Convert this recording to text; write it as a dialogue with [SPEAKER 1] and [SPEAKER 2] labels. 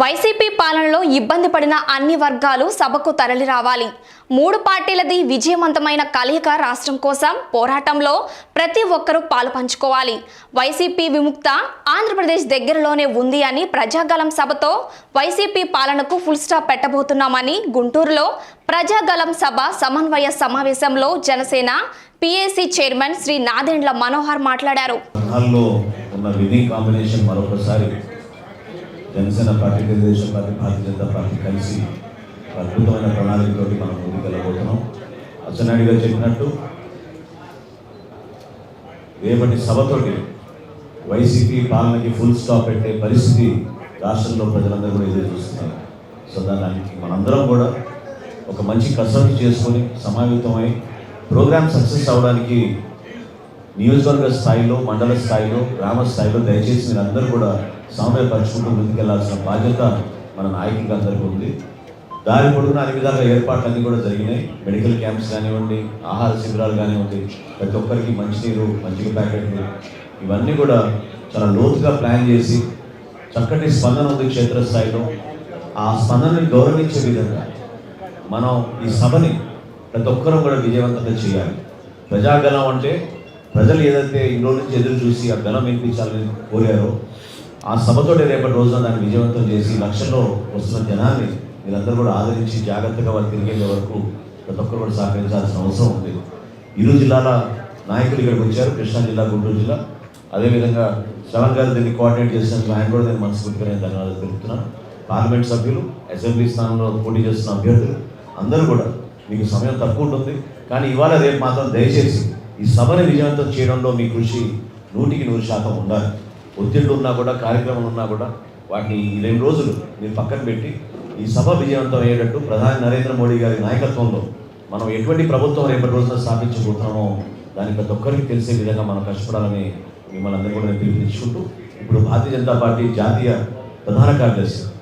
[SPEAKER 1] YCP పాలనలో ఇబ్బంది పడిన అన్ని వర్గాలు సభకు తరలి రావాలి. మూడు పార్టీలది విజయవంతమైన కలయిక రాష్ట్రం కోసం పోరాటంలో ప్రతి ఒక్కరూ పాలు పంచుకోవాలి. వైసీపీ విముక్త ఆంధ్రప్రదేశ్ దగ్గరలోనే ఉంది అని ప్రజాగలం సభతో వైసీపీ పాలనకు ఫుల్ స్టాప్ పెట్టబోతున్నామని గుంటూరులో ప్రజాగలం సభ సమన్వయ సమావేశంలో జనసేన పిఏసీ చైర్మన్ శ్రీ నాదెండ్ల మనోహర్ మాట్లాడారు.
[SPEAKER 2] ఉన్న కాంబినేషన్ మరొకసారి. Janasena party Telugu Desam party Bharatiya Janata party కలిసి అద్భుతమైన ప్రణాళికతోటి మనం ముందుకు వెళ్ళబోతున్నాం. అచ్చెన్నాయుడు గారు చెప్పినట్టు రేపటి సభతోటి వైసీపీ పాలనకి ఫుల్ స్టాప్ పెట్టే పరిస్థితి రాష్ట్రంలో ప్రజలందరూ కూడా ఎదురు చూస్తున్నారు. సో దానికి మనందరం కూడా ఒక మంచి కసరత్తు చేసుకొని సమావేతమై ప్రోగ్రామ్ సక్సెస్ అవ్వడానికి నియోజకవర్గ స్థాయిలో మండల స్థాయిలో గ్రామ స్థాయిలో దయచేసి మీరు అందరూ కూడా సమన్వయపరుచుకుంటూ ముందుకెళ్ళాల్సిన బాధ్యత మన నాయకులకు అందరికీ ఉంది. దారి పొడుగున అన్ని విధాలుగా ఏర్పాట్లన్నీ కూడా జరిగినాయి. మెడికల్ క్యాంప్స్ కానివ్వండి ఆహార శిబిరాలు కానివ్వండి ప్రతి ఒక్కరికి మంచినీరు మజ్జిగ ప్యాకెట్లు ఇవన్నీ కూడా చాలా లోతుగా ప్లాన్ చేసి చక్కటి స్పందన ఉంది క్షేత్రస్థాయిలో. ఆ స్పందనని గౌరవించే విధంగా మనం ఈ సభని ప్రతి ఒక్కరూ కూడా విజయవంతంగా చేయాలి. ప్రజాగలం అంటే ప్రజలు ఏదైతే ఇంట్లో నుంచి ఎదురు చూసి ఆ గలం వినిపించాలని కోరారో ఆ సభతోటి రేపటి రోజున దాన్ని విజయవంతం చేసి లక్షల్లో వస్తున్న జనాన్ని మీరందరూ కూడా ఆదరించి జాగ్రత్తగా వారు తిరిగే వరకు ప్రతి ఒక్కరు కూడా సహకరించాల్సిన అవసరం ఉంది. ఇరు జిల్లాల నాయకులు ఇక్కడికి వచ్చారు కృష్ణా జిల్లా గుంటూరు జిల్లా. అదేవిధంగా శ్రవణ్ గారు దీన్ని కోఆర్డినేట్ చేసినందుకు ఆయన కూడా నేను మనస్ఫూర్తిగా నేను ధన్యవాదాలు తెలుపుతున్నాను పార్లమెంట్ సభ్యులు అసెంబ్లీ స్థానంలో పోటీ చేస్తున్న అభ్యర్థులు అందరూ కూడా మీకు సమయం తక్కువ ఉంటుంది. కానీ ఇవాళ రేపు మాత్రం దయచేసి ఈ సభని విజయవంతం చేయడంలో మీ కృషి నూటికి నూరు శాతం ఉండాలి. ఒత్తిళ్ళు ఉన్నా కూడా కార్యక్రమాలు ఉన్నా కూడా వాటిని ఈ రెండు రోజులు మీరు పక్కన పెట్టి ఈ సభ విజయవంతం అయ్యేటట్టు ప్రధాని నరేంద్ర మోడీ గారి నాయకత్వంలో మనం ఎటువంటి ప్రభుత్వం రేపటి రోజున స్థాపించబోతున్నామో దాని ప్రతి ఒక్కరికి తెలిసే విధంగా మనం కష్టపడాలని మిమ్మల్ని అందరూ కూడా పిలుపునిచ్చుకుంటూ ఇప్పుడు భారతీయ జనతా పార్టీ జాతీయ ప్రధాన కార్యదర్శి